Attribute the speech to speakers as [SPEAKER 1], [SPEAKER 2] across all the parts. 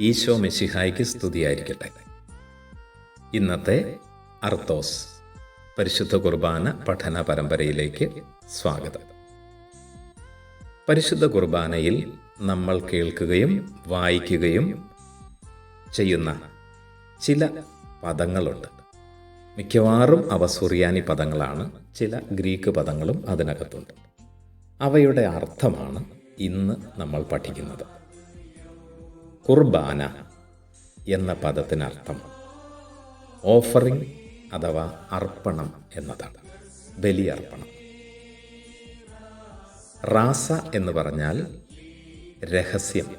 [SPEAKER 1] ഈശോ മെസ്സിഹായ്ക്ക് സ്തുതിയായിരിക്കട്ടെ. ഇന്നത്തെ അർത്തോസ് പരിശുദ്ധ കുർബാന പഠന പരമ്പരയിലേക്ക് സ്വാഗതം. പരിശുദ്ധ കുർബാനയിൽ നമ്മൾ കേൾക്കുകയും വായിക്കുകയും ചെയ്യുന്ന ചില പദങ്ങളുണ്ട്. മിക്കവാറും അവ സുറിയാനി പദങ്ങളാണ് ചില ഗ്രീക്ക് പദങ്ങളും അതിനകത്തുണ്ട്. അവയുടെ അർത്ഥമാണ് ഇന്ന് നമ്മൾ പഠിക്കുന്നത്. കുർബാന എന്ന പദത്തിനർത്ഥം. ഓഫറിംഗ് അഥവാ അർപ്പണം എന്നതാണ്. ബലിയർപ്പണം റാസ എന്ന് പറഞ്ഞാൽ രഹസ്യം.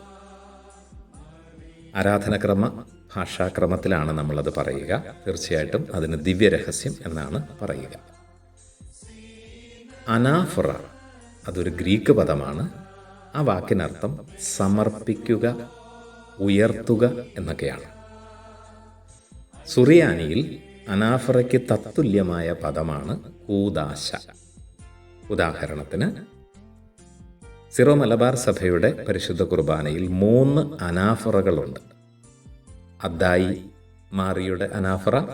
[SPEAKER 1] ആരാധനക്രമ ഭാഷാക്രമത്തിലാണ് നമ്മളത് പറയുക. തീർച്ചയായിട്ടും അതിന് ദിവ്യരഹസ്യം എന്നാണ് പറയുക. അനാഫുറ അതൊരു ഗ്രീക്ക് പദമാണ്. ആ വാക്കിനർത്ഥം സമർപ്പിക്കുക ഉയർത്തുക എന്നൊക്കെയാണ്. സുറിയാനിയിൽ അനാഫറയ്ക്ക് തത്തുല്യമായ പദമാണ് കൂദാശ ഉദാഹരണത്തിന് സിറോ മലബാർ സഭയുടെ പരിശുദ്ധ കുർബാനയിൽ മൂന്ന് അനാഫറകളുണ്ട്. അദ്ദായി മാറിയുടെ അനാഫറ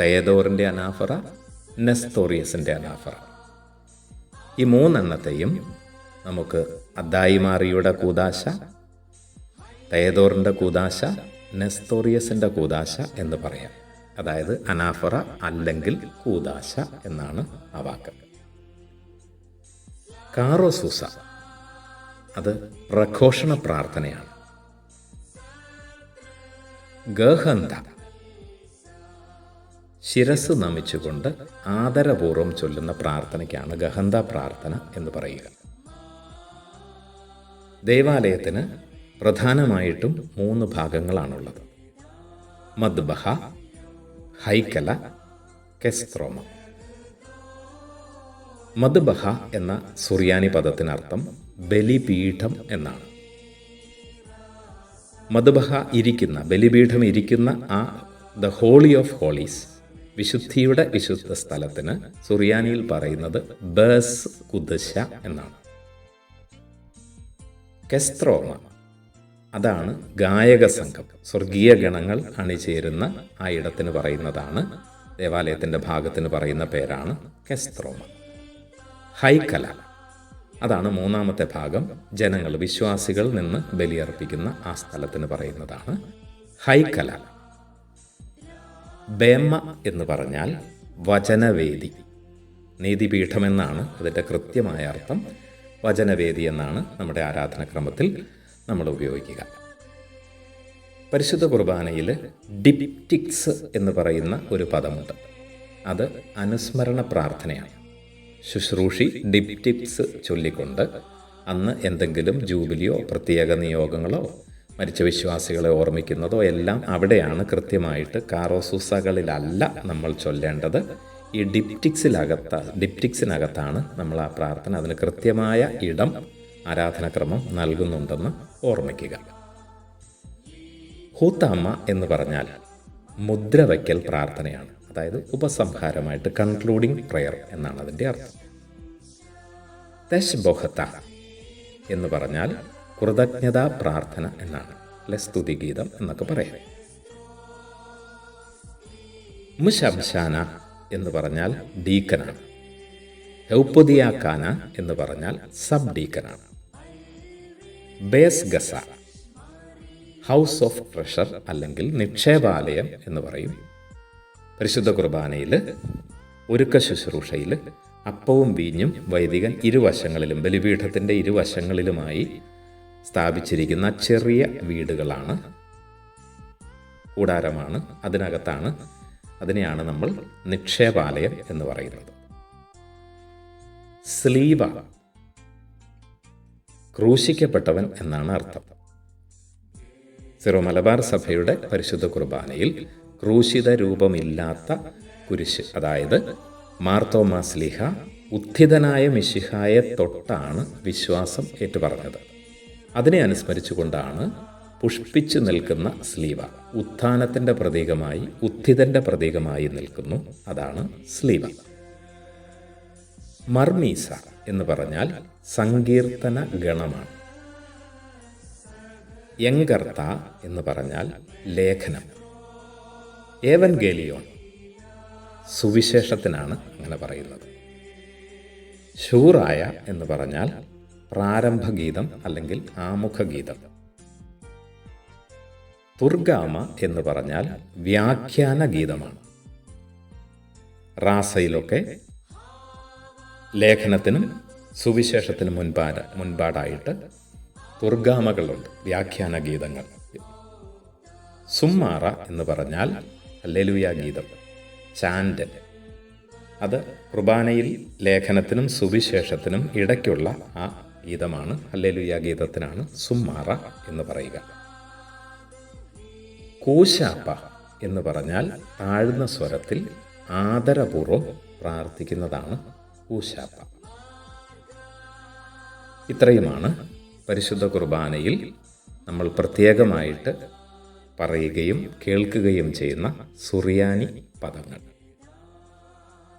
[SPEAKER 1] തയദോറിന്റെ അനാഫറ നെസ്തോറിയസിന്റെ അനാഫറ. ഈ മൂന്നെണ്ണത്തെയും നമുക്ക് അദ്ദായി മാറിയുടെ കൂതാശ തയദോറിന്റെ കൂതാശ നെസ്തോറിയസിന്റെ കൂതാശ എന്ന് പറയാം. അതായത് അനാഫറ അല്ലെങ്കിൽ കൂതാശ എന്നാണ് ആ വാക്ക്. കാറോസൂസ അത് പ്രഘോഷണ പ്രാർത്ഥനയാണ്. ഗഹന്ത ശിരസ് നമിച്ചുകൊണ്ട് ആദരപൂർവം ചൊല്ലുന്ന പ്രാർത്ഥനയ്ക്കാണ് ഗഹന്ത പ്രാർത്ഥന എന്ന് പറയുക. ദേവാലയത്തിന് പ്രധാനമായിട്ടും മൂന്ന് ഭാഗങ്ങളാണുള്ളത്. മദ്ബഹ ഹൈക്കല കെസ്ത്രോമ. മദ്ബഹ എന്ന സുറിയാനി പദത്തിനർത്ഥം ബലിപീഠം എന്നാണ്. മദ്ബഹ ഇരിക്കുന്ന ബലിപീഠം ഇരിക്കുന്ന ആ ദ ഹോളി ഓഫ് ഹോളീസ് വിശുദ്ധിയുടെ വിശുദ്ധ സ്ഥലത്തിന് സുറിയാനിയിൽ പറയുന്നത് ബസ് കുദശ എന്നാണ്. കെസ്ത്രോമ അതാണ് ഗായക സംഘം. സ്വർഗീയ ഗണങ്ങൾ അണിചേരുന്ന ആ ഇടത്തിന് പറയുന്നതാണ് ദേവാലയത്തിന്റെ ഭാഗത്തിന് പറയുന്ന പേരാണ് കെസ്ത്രോമ. ഹൈക്കല. അതാണ് മൂന്നാമത്തെ ഭാഗം. ജനങ്ങൾ വിശ്വാസികൾ നിന്ന് ബലിയർപ്പിക്കുന്ന ആ സ്ഥലത്തിന് പറയുന്നതാണ് ഹൈക്കല. ബേമ എന്ന് പറഞ്ഞാൽ വചനവേദി. നീതിപീഠമെന്നാണ് അതിന്റെ കൃത്യമായ അർത്ഥം. വചനവേദി എന്നാണ് നമ്മുടെ ആരാധനക്രമത്തിൽ നമ്മൾ ഉപയോഗിക്കുക. പരിശുദ്ധ കുർബാനയിൽ ഡിപ്റ്റിക്സ് എന്ന് പറയുന്ന ഒരു പദമുണ്ട്. അത് അനുസ്മരണ പ്രാർത്ഥനയാണ്. ശുശ്രൂഷി ഡിപ്റ്റിക്സ് ചൊല്ലിക്കൊണ്ട് അന്ന് എന്തെങ്കിലും ജൂബിലിയോ പ്രത്യേക നിയോഗങ്ങളോ മരിച്ച വിശ്വാസികളെ ഓർമ്മിക്കുന്നതോ എല്ലാം അവിടെയാണ് കൃത്യമായിട്ട് കാറോസൂസകളിലല്ല നമ്മൾ ചൊല്ലേണ്ടത്. ഈ ഡിപ്റ്റിക്സിലകത്ത ഡിപ്റ്റിക്സിനകത്താണ് നമ്മൾ ആ പ്രാർത്ഥന. അതിന് കൃത്യമായ ഇടം ആരാധനക്രമം നൽകുന്നുണ്ടെന്ന് ഓർമ്മിക്കുക. ഹൂത്താമ്മ എന്ന് പറഞ്ഞാൽ മുദ്ര വയ്ക്കൽ പ്രാർത്ഥനയാണ്. അതായത് ഉപസംഹാരമായിട്ട് കൺക്ലൂഡിംഗ് പ്രെയർ എന്നാണ് അതിന്റെ അർത്ഥം. തെഷ് ബൊഹത്ത എന്ന് പറഞ്ഞാൽ കൃതജ്ഞതാ പ്രാർത്ഥന എന്നാണ്. അല്ലെ സ്തുതിഗീതം എന്നൊക്കെ പറയാം. മുശംശാന എന്ന് പറഞ്ഞാൽ ഡീക്കനാണ്. ഹൗപ്പുദിയാക്കാന എന്ന് പറഞ്ഞാൽ സബ് ഡീക്കനാണ് ബേസ് ഗസ ഹൗസ് ഓഫ് ട്രഷർ അല്ലെങ്കിൽ നിക്ഷേപാലയം എന്ന് പറയും. പരിശുദ്ധ കുർബാനയിൽ ഒരുക്ക ശുശ്രൂഷയിൽ അപ്പവും വീഞ്ഞും വൈദികൻ ഇരുവശങ്ങളിലും ബലിപീഠത്തിന്റെ ഇരുവശങ്ങളിലുമായി സ്ഥാപിച്ചിരിക്കുന്ന ചെറിയ വീടുകളാണ്. കൂടാരമാണ് അതിനകത്താണ് അതിനെയാണ് നമ്മൾ നിക്ഷേപാലയം എന്ന് പറയുന്നത്. സ്ലീവ ക്രൂശിക്കപ്പെട്ടവൻ എന്നാണ് അർത്ഥം. സിറോ മലബാർ സഭയുടെ പരിശുദ്ധ കുർബാനയിൽ ക്രൂശിത രൂപമില്ലാത്ത കുരിശ് അതായത് മാർത്തോമാസ്ലിഹ ഉത്ഥിതനായ മിശിഹായെ തൊട്ടാണ് വിശ്വാസം ഏറ്റുപറഞ്ഞത്. അതിനെ അനുസ്മരിച്ചുകൊണ്ടാണ് പുഷ്പിച്ചു നിൽക്കുന്ന സ്ലീവ ഉത്ഥാനത്തിന്റെ പ്രതീകമായി ഉത്ഥിതന്റെ പ്രതീകമായി നിൽക്കുന്നു അതാണ് സ്ലീവ. മർമീസ എന്ന് പറഞ്ഞാൽ സങ്കീർത്തന ഗണമാണ് യങ്കർത്ത എന്ന് പറഞ്ഞാൽ ലേഖനം. ഏവൻ ഗേലിയോൺ സുവിശേഷത്തിനാണ് അങ്ങനെ പറയുന്നത്. ശൂറായ എന്ന് പറഞ്ഞാൽ പ്രാരംഭഗീതം അല്ലെങ്കിൽ ആമുഖഗീതം. തുർഗാമ എന്ന് പറഞ്ഞാൽ വ്യാഖ്യാന ഗീതമാണ് റാസയിലൊക്കെ ലേഖനത്തിനും സുവിശേഷത്തിനും മുൻപാട മുൻപാടായിട്ട് തുർഗാമകളുണ്ട് വ്യാഖ്യാന ഗീതങ്ങൾ. സുമ്മാറ എന്ന് പറഞ്ഞാൽ ഹല്ലേലൂയ ഗീതം ചാൻഡ് അത് കുർബാനയിൽ ലേഖനത്തിനും സുവിശേഷത്തിനും ഇടയ്ക്കുള്ള ആ ഗീതമാണ് ഹല്ലേലൂയ ഗീതത്തിനാണ് സുമ്മാറ എന്ന് പറയുക. കൂശാപ്പ എന്ന് പറഞ്ഞാൽ താഴ്ന്ന സ്വരത്തിൽ ആദരപൂർവം പ്രാർത്ഥിക്കുന്നതാണ് കൂശാപ്പ. ഇത്രയുമാണ് പരിശുദ്ധ കുർബാനയിൽ നമ്മൾ പ്രത്യേകമായിട്ട് പറയുകയും കേൾക്കുകയും ചെയ്യുന്ന സുറിയാനി പദങ്ങൾ.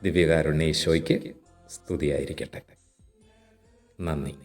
[SPEAKER 1] ദിവ്യകാരുണ്യ ഈശോയ്ക്ക് സ്തുതിയായിരിക്കട്ടെ. നന്ദി.